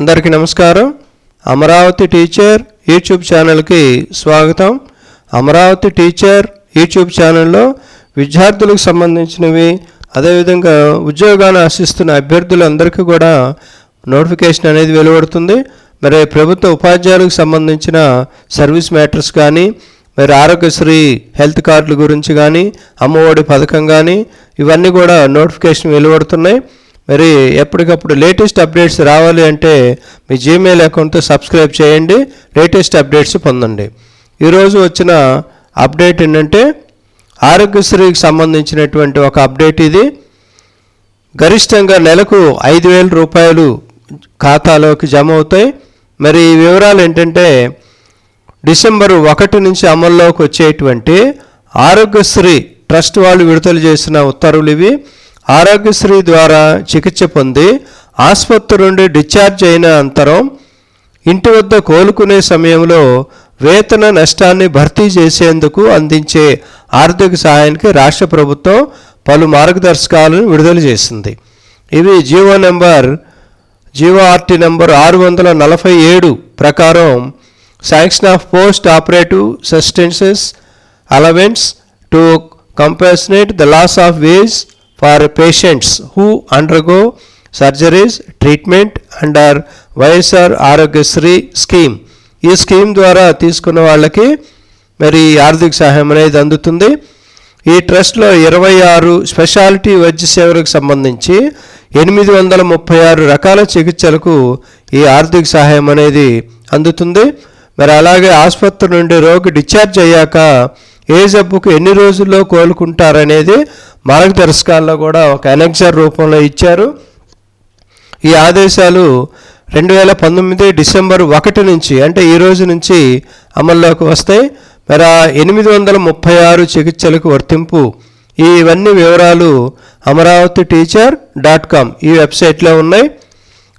అందరికీ నమస్కారం. Amaravati teacher YouTube ఛానల్కి స్వాగతం. అమరావతి టీచర్ యూట్యూబ్ ఛానల్లో విద్యార్థులకు సంబంధించినవి అదేవిధంగా ఉద్యోగాన్ని ఆశిస్తున్న అభ్యర్థులందరికీ కూడా నోటిఫికేషన్ అనేది వెలువడుతుంది. మరి ప్రభుత్వ ఉపాధ్యాయులకు సంబంధించిన సర్వీస్ మ్యాటర్స్ కానీ మరి ఆరోగ్యశ్రీ హెల్త్ కార్డుల గురించి కానీ అమ్మఒడి పథకం కానీ ఇవన్నీ కూడా నోటిఫికేషన్ వెలువడుతున్నాయి. మరి ఎప్పటికప్పుడు లేటెస్ట్ అప్డేట్స్ రావాలి అంటే మీ జీమెయిల్ అకౌంట్తో సబ్స్క్రైబ్ చేయండి లేటెస్ట్ అప్డేట్స్ పొందండి. ఈరోజు వచ్చిన అప్డేట్ ఏంటంటే ఆరోగ్యశ్రీకి సంబంధించినటువంటి ఒక అప్డేట్ ఇది. గరిష్టంగా నెలకు ఐదు వేల రూపాయలు ఖాతాలోకి జమ అవుతాయి. మరి ఈ వివరాలు ఏంటంటే డిసెంబర్ ఒకటి నుంచి అమల్లోకి వచ్చేటువంటి ఆరోగ్యశ్రీ ట్రస్ట్ వాళ్ళు విడుదల చేసిన ఉత్తర్వులు ఇవి. ఆరోగ్యశ్రీ ద్వారా చికిత్స పొంది ఆసుపత్రి నుండి డిశ్చార్జ్ అయిన అంతరం ఇంటి వద్ద కోలుకునే సమయంలో వేతన నష్టాన్ని భర్తీ చేసేందుకు అందించే ఆర్థిక సహాయానికి రాష్ట్ర ప్రభుత్వం పలు మార్గదర్శకాలను విడుదల చేసింది. ఇవి జీవో నెంబర్ జీవో నెంబర్ ఆరు వందల నలభై ఏడు ప్రకారం sanction of post operative sustenances allowance to compensate the loss of wage for patients who undergo surgeries treatment under YSR Aarogyasri scheme. ఈ స్కీమ్ ద్వారా తీసుకున్న వాళ్ళకి మరి ఆర్థిక సహాయం అనేది అందుతుంది. ఈ ట్రస్ట్లో ఇరవై ఆరు స్పెషాలిటీ వైద్య సేవలకు సంబంధించి ఎనిమిది వందల ముప్పై ఆరు రకాల చికిత్సలకు ఈ ఆర్థిక సహాయం అనేది అందుతుంది. మరి అలాగే ఆసుపత్రి నుండి రోగి డిశ్చార్జ్ అయ్యాక ఏ జబ్బుకు ఎన్ని రోజుల్లో కోలుకుంటారనేది మార్గదర్శకాల్లో కూడా ఒక అనెక్సర్ రూపంలో ఇచ్చారు. ఈ ఆదేశాలు రెండు వేల పంతొమ్మిది డిసెంబర్ ఒకటి నుంచి అంటే ఈ రోజు నుంచి అమల్లోకి వస్తాయి. మరి ఆ ఎనిమిది వందల ముప్పై ఆరు చికిత్సలకు వర్తింపు. ఇవన్నీ వివరాలు అమరావతి టీచర్ డాట్ కామ్ ఈ వెబ్సైట్లో ఉన్నాయి.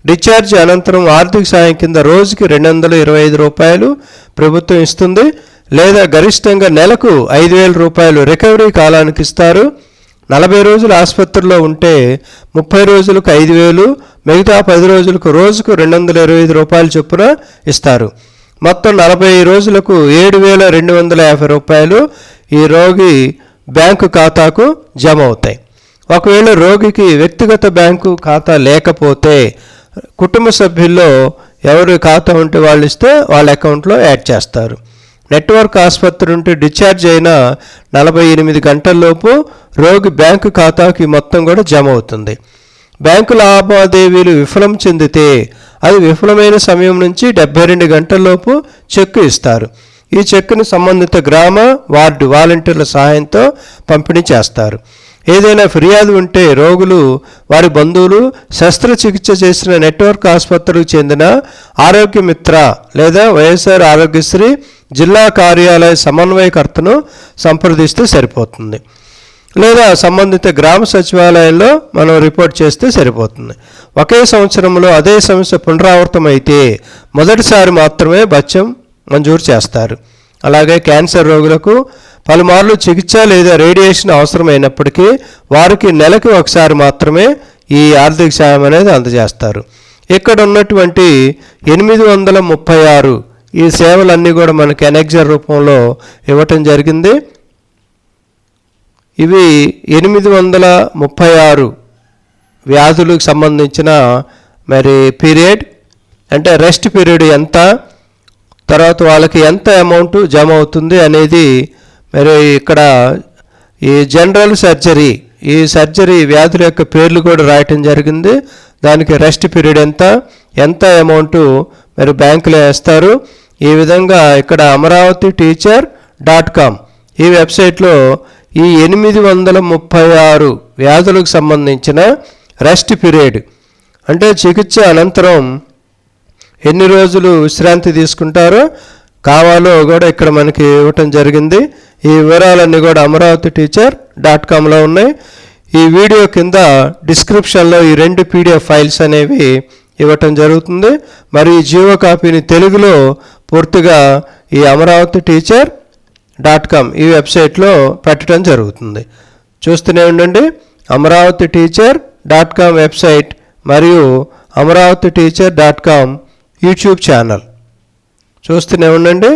డిశ్చార్జ్ అనంతరం ఆర్థిక సాయం కింద రోజుకి రెండు వందల ఇరవై ఐదు రూపాయలు ప్రభుత్వం ఇస్తుంది. లేదా గరిష్టంగా నెలకు ఐదు వేల రూపాయలు రికవరీ కాలానికి ఇస్తారు. నలభై రోజులు ఆసుపత్రిలో ఉంటే ముప్పై రోజులకు ఐదు వేలు మిగతా పది రోజులకు రోజుకు రెండు వందల ఇరవై ఐదు రూపాయలు చొప్పున ఇస్తారు. మొత్తం నలభై రోజులకు ఏడు వేల రెండు వందల యాభై రూపాయలు ఈ రోగి బ్యాంకు ఖాతాకు జమ అవుతాయి. ఒకవేళ రోగికి వ్యక్తిగత బ్యాంకు ఖాతా లేకపోతే కుటుంబ సభ్యుల్లో ఎవరి ఖాతా ఉంటే వాళ్ళు ఇస్తే వాళ్ళ అకౌంట్లో యాడ్ చేస్తారు. నెట్వర్క్ ఆసుపత్రి నుండి డిశ్చార్జ్ అయిన నలభై ఎనిమిది గంటల్లోపు రోగి బ్యాంకు ఖాతాకి మొత్తం కూడా జమ అవుతుంది. బ్యాంకు లావాదేవీలు విఫలం చెందితే అది విఫలమైన సమయం నుంచి డెబ్బై రెండు గంటల్లోపు చెక్కు ఇస్తారు. ఈ చెక్కును సంబంధిత గ్రామ వార్డు వాలంటీర్ల సహాయంతో పంపిణీ చేస్తారు. ఏదైనా ఫిర్యాదు ఉంటే రోగులు వారి బంధువులు శస్త్రచికిత్స చేసిన నెట్వర్క్ ఆసుపత్రికి చెందిన ఆరోగ్య మిత్ర లేదా వైఎస్ఆర్ ఆరోగ్యశ్రీ జిల్లా కార్యాలయ సమన్వయకర్తను సంప్రదిస్తే సరిపోతుంది. లేదా సంబంధిత గ్రామ సచివాలయంలో మనం రిపోర్ట్ చేస్తే సరిపోతుంది. ఒకే సంవత్సరంలో అదే సమస్య పునరావృతమైతే మొదటిసారి మాత్రమే బత్యం మంజూరు చేస్తారు. అలాగే క్యాన్సర్ రోగులకు పలుమార్లు చికిత్స లేదా రేడియేషన్ అవసరమైనప్పటికీ వారికి నెలకు ఒకసారి మాత్రమే ఈ ఆర్థిక సాయం అనేది అందజేస్తారు. ఇక్కడ ఉన్నటువంటి ఎనిమిది వందల ముప్పై ఆరు ఈ సేవలన్నీ కూడా మనకి ఎనెక్జర్ రూపంలో ఇవ్వటం జరిగింది. ఇవి ఎనిమిది వందల ముప్పై ఆరు వ్యాధులకు సంబంధించిన మరి పీరియడ్ అంటే రెస్ట్ పీరియడ్ ఎంత తర్వాత వాళ్ళకి ఎంత అమౌంట్ జమ అవుతుంది అనేది మరి ఇక్కడ ఈ జనరల్ సర్జరీ ఈ సర్జరీ వ్యాధుల యొక్క పేర్లు కూడా రాయటం జరిగింది. దానికి రెస్ట్ పీరియడ్ ఎంత ఎంత అమౌంట్ మరి బ్యాంకులో వేస్తారు. ఈ విధంగా ఇక్కడ అమరావతి టీచర్ డాట్ కామ్ ఈ వెబ్సైట్లో ఈ ఎనిమిది వందల ముప్పై ఆరు వ్యాధులకు సంబంధించిన రెస్ట్ పీరియడ్ అంటే చికిత్స అనంతరం ఎన్ని రోజులు విశ్రాంతి తీసుకుంటారో కావాలో కూడా ఇక్కడ మనకి ఇవ్వటం జరిగింది. ఈ వివరాలన్నీ కూడా అమరావతి టీచర్ డాట్ కామ్లో ఉన్నాయి. ఈ వీడియో కింద డిస్క్రిప్షన్లో ఈ రెండు పీడిఎఫ్ ఫైల్స్ అనేవి ఇవ్వటం జరుగుతుంది. మరి ఈ జీవో కాపీని తెలుగులో పూర్తిగా ఈ అమరావతి టీచర్ డాట్ కామ్ ఈ వెబ్సైట్లో పెట్టడం జరుగుతుంది. చూస్తూనే ఉండండి. Amaravati teacher dot com website మరియు Amaravati teacher dot com YouTube channel. చూస్తూనే ఉండండి.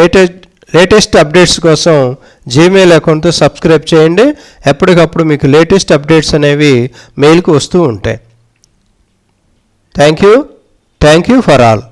లేటెస్ట్ లేటెస్ట్ అప్డేట్స్ కోసం జీమెయిల్ అకౌంట్తో సబ్స్క్రైబ్ చేయండి. ఎప్పటికప్పుడు మీకు లేటెస్ట్ అప్డేట్స్ అనేవి మెయిల్కి వస్తూ ఉంటాయి. Thank you. Thank you for all.